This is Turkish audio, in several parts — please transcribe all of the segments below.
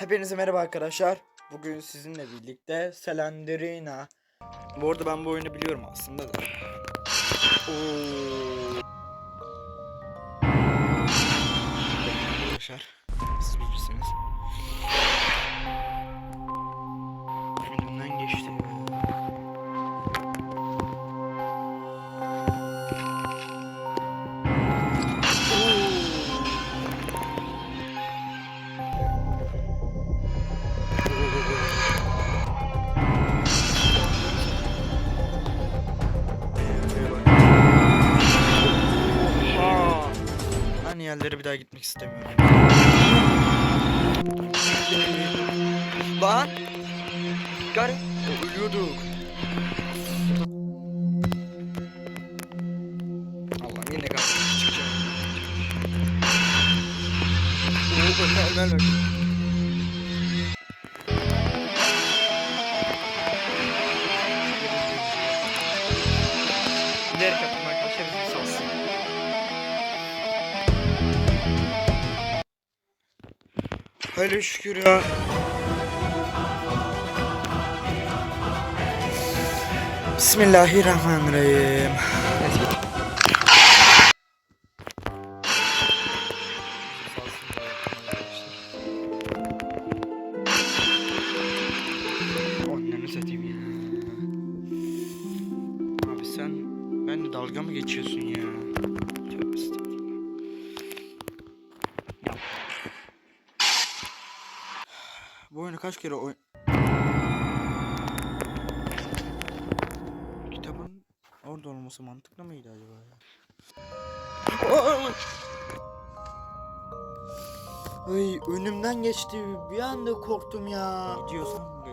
Hepinize merhaba arkadaşlar. Bugün sizinle birlikte Selendrina. Bu arada ben bu oyunu biliyorum aslında da. Oo. Aynı yerlere bir daha gitmek istemiyorum. Lan! Gar ölüyorduk. Allah'ım yine karşıma çıkacak. Oo, ömer, ömer, ömer. Bilerek yaptım Hele şükür ya. Bismillahirrahmanirrahim. Anneni satayım ya. Abi sen benimle dalga mı geçiyorsun ya? Tövbe estağfurullah. Bu oyunu kaç kere oyn... Kitabın orada olması mantıklı mıydı acaba ya? Ay önümden geçti. Bir anda korktum ya. Gidiyorsan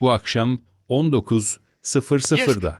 Bu akşam 19.00'da